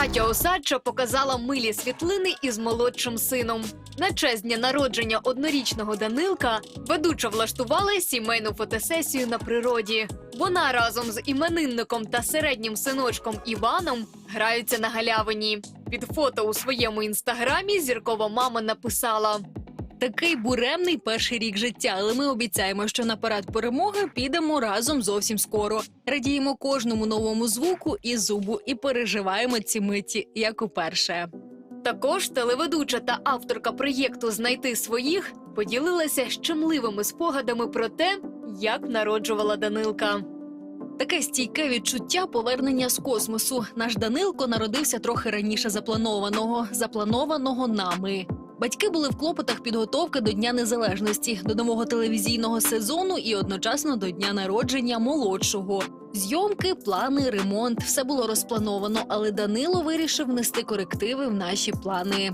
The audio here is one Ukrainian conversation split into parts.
Катя Осадча показала милі світлини із молодшим сином. На честь дня народження однорічного Данилка ведуча влаштувала сімейну фотосесію на природі. Вона разом з іменинником та середнім синочком Іваном граються на галявині. Під фото у своєму інстаграмі зіркова мама написала: Такий буремний перший рік життя, але ми обіцяємо, що на парад перемоги підемо разом зовсім скоро. Радіємо кожному новому звуку і зубу, і переживаємо ці миті, як уперше. Також телеведуча та авторка проєкту Знайти своїх поділилася щемливими спогадами про те, як народжувала Данилка. Таке стійке відчуття повернення з космосу. Наш Данилко народився трохи раніше запланованого, запланованого нами. Батьки були в клопотах підготовки до Дня Незалежності, до нового телевізійного сезону і одночасно до дня народження молодшого. Зйомки, плани, ремонт все було розплановано, але Данило вирішив внести корективи в наші плани.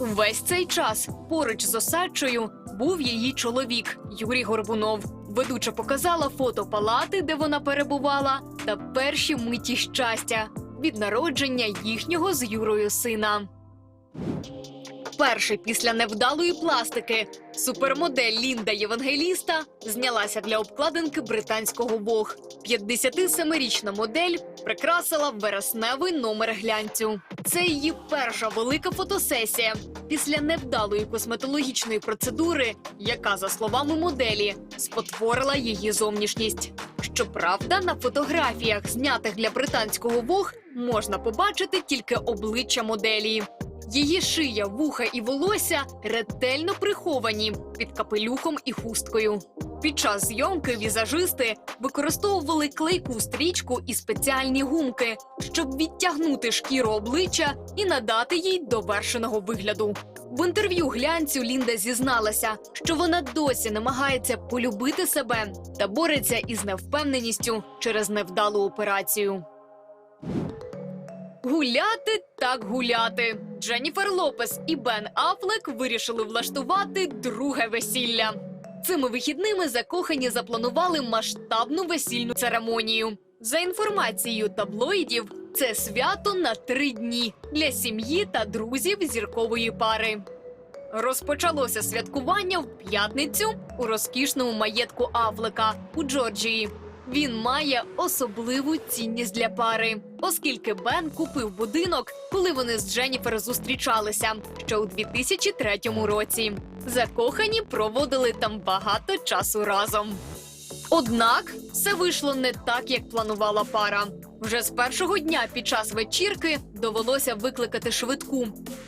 Увесь цей час поруч з Осадчою був її чоловік Юрій Горбунов. Ведуча показала фото палати, де вона перебувала, та перші миті щастя від народження їхнього з Юрою сина. Перший після невдалої пластики супермодель Лінда Євангеліста знялася для обкладинки британського Вог. 57-річна модель прикрасила вересневий номер глянцю. Це її перша велика фотосесія після невдалої косметологічної процедури, яка, за словами моделі, спотворила її зовнішність. Щоправда, на фотографіях, знятих для британського Вог, можна побачити тільки обличчя моделі. Її шия, вуха і волосся ретельно приховані під капелюхом і хусткою. Під час зйомки візажисти використовували клейку стрічку і спеціальні гумки, щоб відтягнути шкіру обличчя і надати їй довершеного вигляду. В інтерв'ю глянцю Лінда зізналася, що вона досі намагається полюбити себе та бореться із невпевненістю через невдалу операцію. Гуляти так гуляти. Дженніфер Лопес і Бен Афлек вирішили влаштувати друге весілля. Цими вихідними закохані запланували масштабну весільну церемонію. За інформацією таблоїдів, це свято на три дні для сім'ї та друзів зіркової пари. Розпочалося святкування в п'ятницю у розкішному маєтку Афлека у Джорджії. Він має особливу цінність для пари, оскільки Бен купив будинок, коли вони з Дженніфер зустрічалися ще у 2003 році. Закохані проводили там багато часу разом. Однак все вийшло не так, як планувала пара. Вже з першого дня під час вечірки довелося викликати швидку.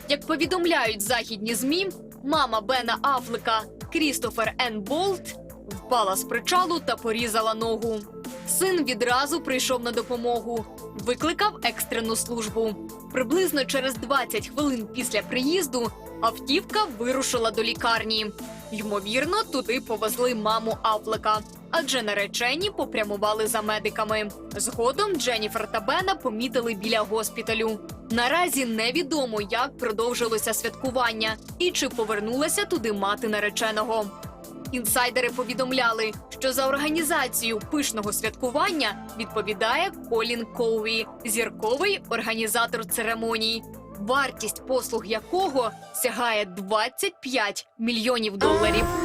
Як повідомляють західні змі, мама Бена Афлека Крістофер Ен Болт впала з причалу та порізала ногу. Син відразу прийшов на допомогу, викликав екстрену службу. Приблизно через 20 хвилин після приїзду автівка вирушила до лікарні. Ймовірно, туди повезли маму Афлека, адже наречені попрямували за медиками. Згодом Дженніфер та Бена помітили біля госпіталю. Наразі невідомо, як продовжилося святкування і чи повернулася туди мати нареченого. Інсайдери повідомляли, що за організацію пишного святкування відповідає Колін Коуі, зірковий організатор церемоній, вартість послуг якого сягає 25 мільйонів доларів.